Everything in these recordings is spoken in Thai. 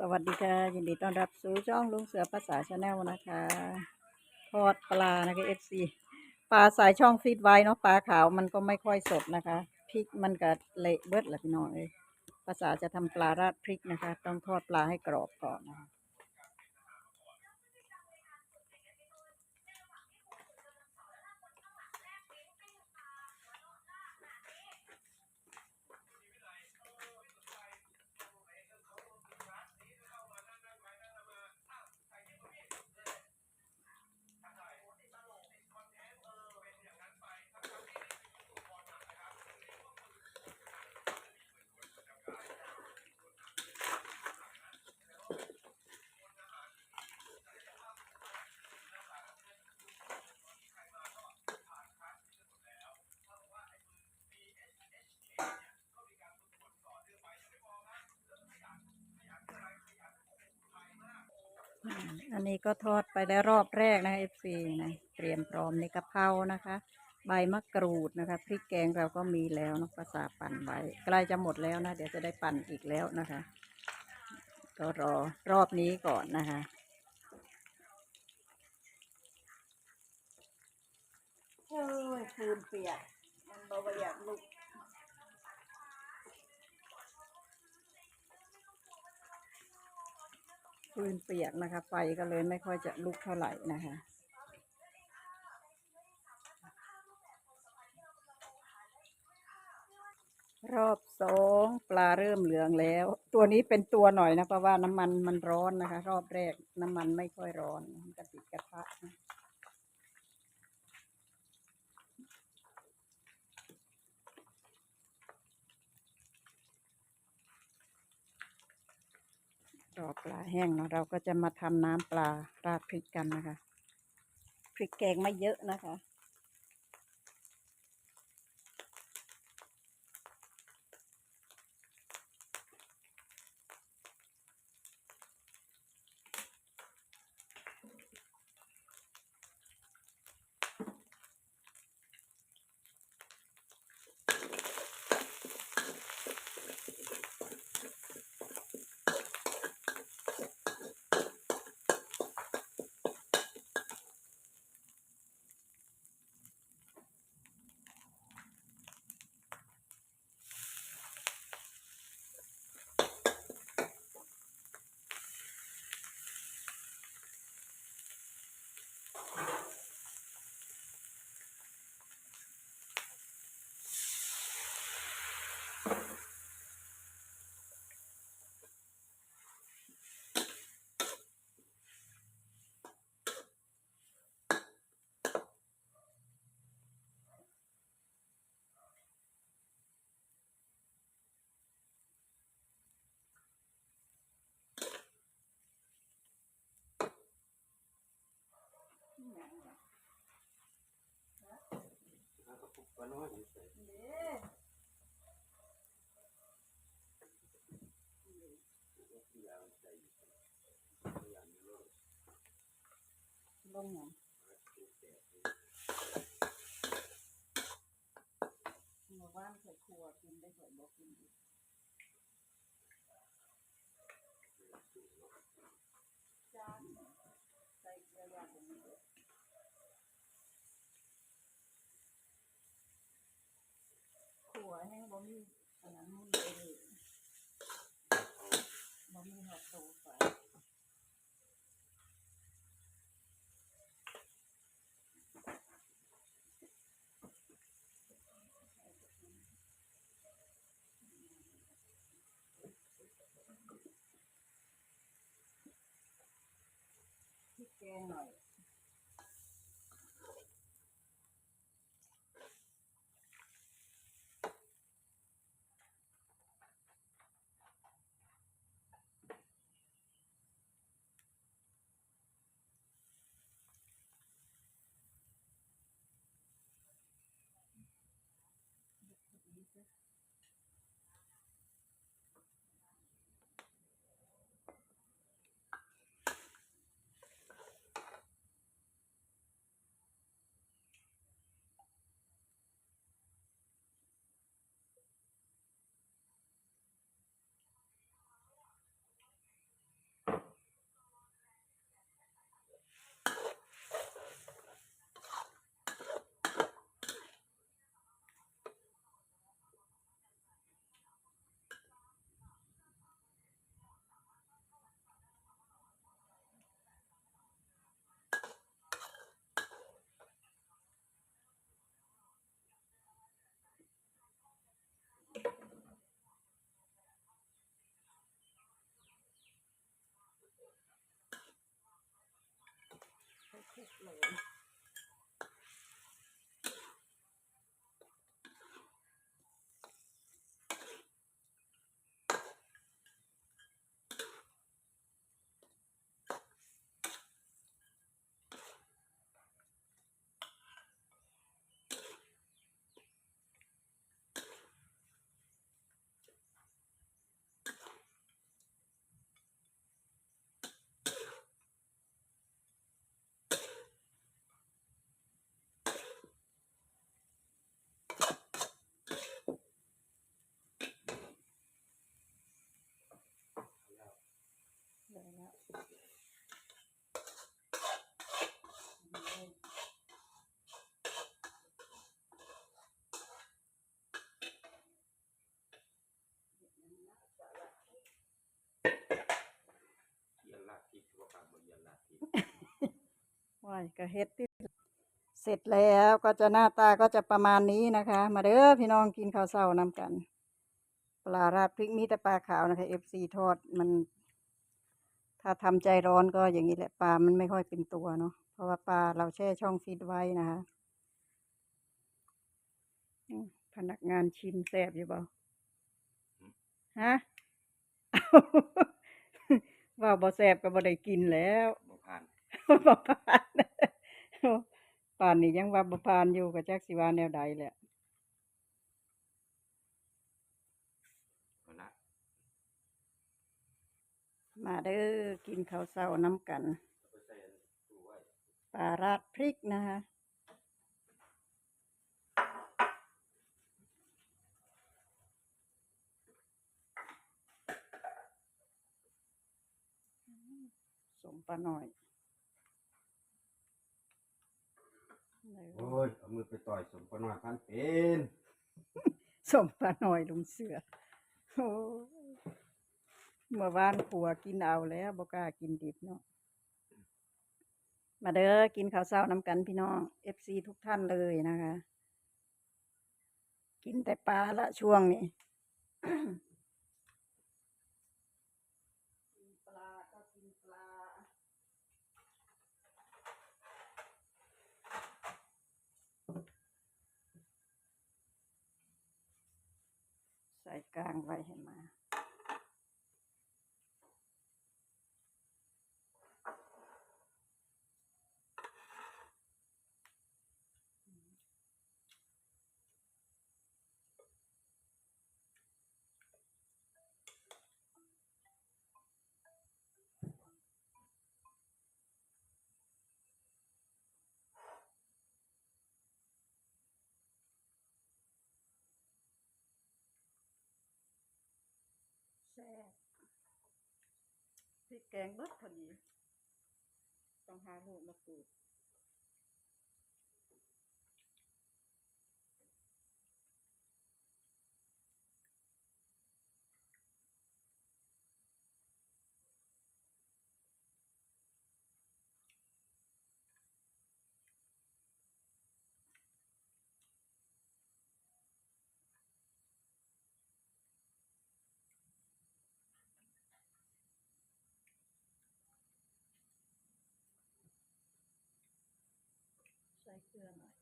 สวัสดีค่ะ ยินดีต้อนรับสู่ช่องลุงเสือภาษาชาแนลนะคะทอดปลานะคะเอฟซีปลาสายช่องฟีดไว้เนาะปลาขาวมันก็ไม่ค่อยสดนะคะพริกมันก็เละเบิดละพี่น้องเอ้ยภาษาจะทำปลาราดพริกนะคะ ต้องทอดปลาให้กรอบก่อนนะคะ อันนี้ก็ทอดไปได้รอบแรกนะ FC นะเตรียมพร้อมในกะเพรานะคะ ใบมะกรูดนะคะพริกแกงเราก็มีแล้วเนะภาษาปั่นไว้ใกล้จะหมดแล้วนะ เดี๋ยวจะได้ปั่นอีกแล้วนะคะ ก็รอรอบนี้ก่อนนะคะเฮ้ยคืนเปียกมันบอกว่าอยากลุก พื้นเปียกนะคะ ไฟก็เลยไม่ค่อยจะลุกเท่าไหร่นะคะรอบสองปลาเริ่มเหลืองแล้ว ตัวนี้เป็นตัวหน่อยนะเพราะว่าน้ำมันมันร้อนนะคะ รอบแรกน้ำมันไม่ค่อยร้อนมันกระติดกระทะนะ รอปลาแห้งเนาะเราก็จะมาทำน้ำปลาราดพริกกันนะคะ พริกแกงไม่เยอะนะคะ ลงหยังเมื่อวานเคยครัวกินได้เคยบอกกินอีกจานใส่เกลือยาตรงนี้ด้วยขัว แห้งบ่มีอันนั้นมันเลยบ่มีหอดโตไฟพริกแกงหน่อย คลุกเลยเลยแล้ว เยียนลาดทิพย์สุขภาพบนเยียนลาดทิพย์ ว้ายก็เฮ็ดที่เสร็จแล้วก็จะหน้าตาก็จะประมาณนี้นะคะ มาเด้อพี่น้องกินข้าวเช้านำกัน ปลาราดพริกมีแต่ปลาขาวนะคะ FC ทอดมัน ถ้าทำใจร้อนก็อย่างนี้แหละปลามันไม่ค่อยเป็นตัวเนาะเพราะว่าปลาเราแช่ช่องฟีดไว้นะคะพนักงานชิมแซ่บอยู่เปล่าฮะว่าบ่แซ่บก็บ่ได้กินแล้ว บ่ผ่านบ่ผ่านป่านนี้ยังว่าบ่ผ่านอยู่ก็จักสิว่าแนวใดแหละเอาละมาเด้อกินข้าวเช้าน้ำกันเอาไปใส่อันตู้ไว้ปลาราดพริกนะคะสมปลาหน่อย โอ้ยเอามือไปต่อยสมปน้อยพันเป็นสมปลาหน่อยลุงเสือโอ้ยเมื่อวานผัวกินเอาแล้วบ่กล้ากินดิบเนาะ มาเด้อกินข้าวเช้าน้ำกันพี่น้อง FC ทุกท่านเลยนะคะ กินแต่ปลาละช่วงนี้กินปลาก็กินปลา ใส่กลางไว้ให้มา แกงเบิดพอดี ต้องหาลูกมาปลูกใส่เกลือหน่อย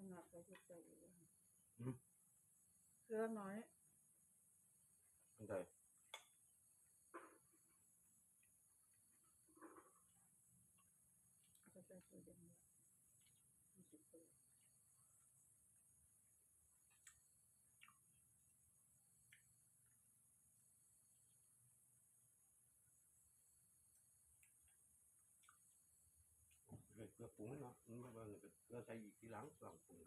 ขนาดไปที่ใส่เกลือน้อย อันใด ก็ใส่เกลือเย็นเลยยี่สิบเกลือ เกลือปรุงให้เนาะมันบ่เบิ่งเกลือใส่อีกทีหลังสองปรุง